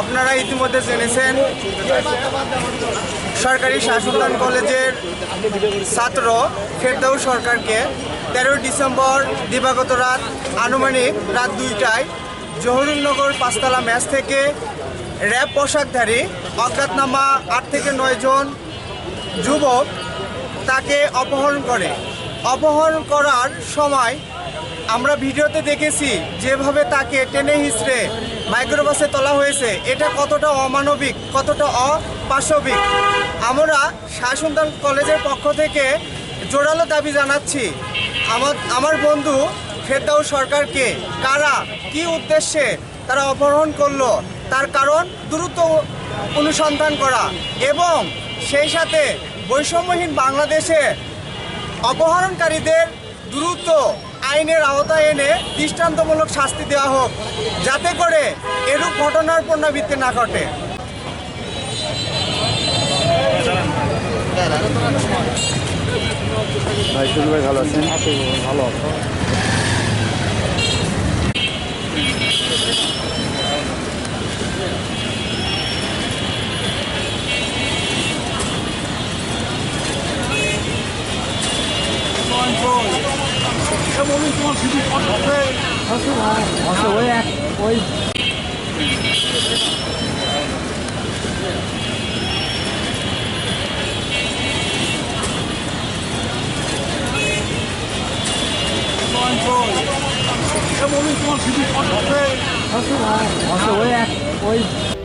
আপনারা ইতিমধ্যে জেনেছেন, সরকারি শাসনদান কলেজের ছাত্র ফেরদাউ সরকারকে তেরোই ডিসেম্বর দিবাগত রাত আনুমানিক রাত দুইটায় জহরুলনগর পাঁচতলা ম্যাচ থেকে র্যাব পোশাকধারী, অজ্ঞাতনামা আট থেকে নয় জন যুবক তাকে অপহরণ করে। অপহরণ করার সময় আমরা ভিডিওতে দেখেছি যেভাবে তাকে টেনে হিসড়ে মাইক্রোবাসে তোলা হয়েছে। এটা কতটা অমানবিক, কতটা অপাশবিক? আমরা শাসনদান কলেজের পক্ষ থেকে জোরালো দাবি জানাচ্ছি। আমার আমার বন্ধু ফেরদাউ সরকারকে কারা, কি উদ্দেশ্যে তারা অপহরণ করল? তার কারণ দ্রুত অনুসন্ধান করা এবং সেই সাথে বৈষম্যহীন বাংলাদেশে অপহরণকারীদের দ্রুত আইনের আওতায় এনে দৃষ্টান্তমূলক শাস্তি দেওয়া হোক যাতে করে এরূপ ঘটনার পুনরাবৃত্তি না ঘটে। ভাই শুরু ভাই ভালো 哎，我们光吃的花生菜，花生菜，花生菜，可以。乱说！哎，我们光吃的花生菜，花生菜，花生菜，可以。